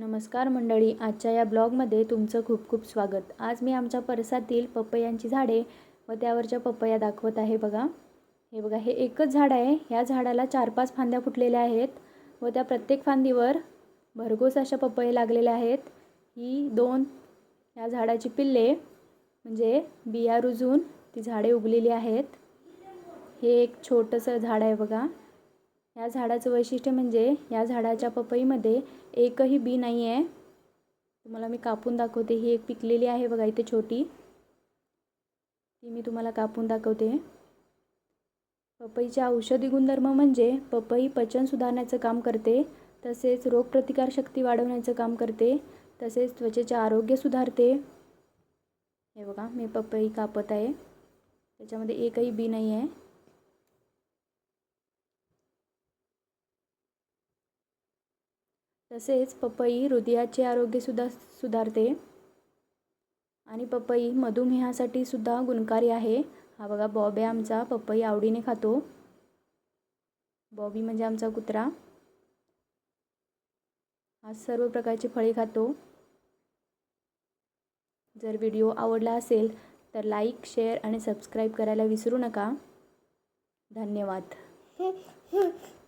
नमस्कार मंडळी आजच्या या ब्लॉगमध्ये तुमचं खूप खूप स्वागत. आज मी आमच्या परसातील पपयांची झाडे व त्यावरच्या पपया दाखवत आहे बघा. हे बघा हे एकच झाड आहे. ह्या झाडाला चार पाच फांद्या फुटलेल्या आहेत व त्या प्रत्येक फांदीवर भरघोस अशा पपये लागलेल्या आहेत. ही दोन या झाडाची पिल्ले म्हणजे बिया रुजून ती झाडे उगलेली आहेत. हे एक छोटंसं झाड आहे बघा. या झाडाचं वैशिष्ट्य म्हणजे या झाडाच्या पपईमध्ये एकही बी नाही आहे. तुम्हाला मी कापून दाखवते. ही एक पिकलेली आहे बघा इथे छोटी. ती मी तुम्हाला कापून दाखवते. पपईचे औषधी गुणधर्म म्हणजे पपई पचन सुधारण्याचं काम करते तसेच रोगप्रतिकारशक्ती वाढवण्याचं काम करते तसेच त्वचेचे आरोग्य सुधारते. हे बघा मी पपई कापत आहे. त्याच्यामध्ये एकही बी नाही आहे. तसेच पपई हृदयाचे आरोग्यसुद्धा सुधारते. आणि पपई मधुमेहासाठी सुद्धा गुणकारी आहे. हा बघा बॉबे आमचा पपई आवडीने खातो. बॉबी म्हणजे आमचा कुत्रा. हा सर्व प्रकारची फळे खातो. जर व्हिडिओ आवडला असेल तर लाईक शेअर आणि सबस्क्राईब करायला विसरू नका. धन्यवाद.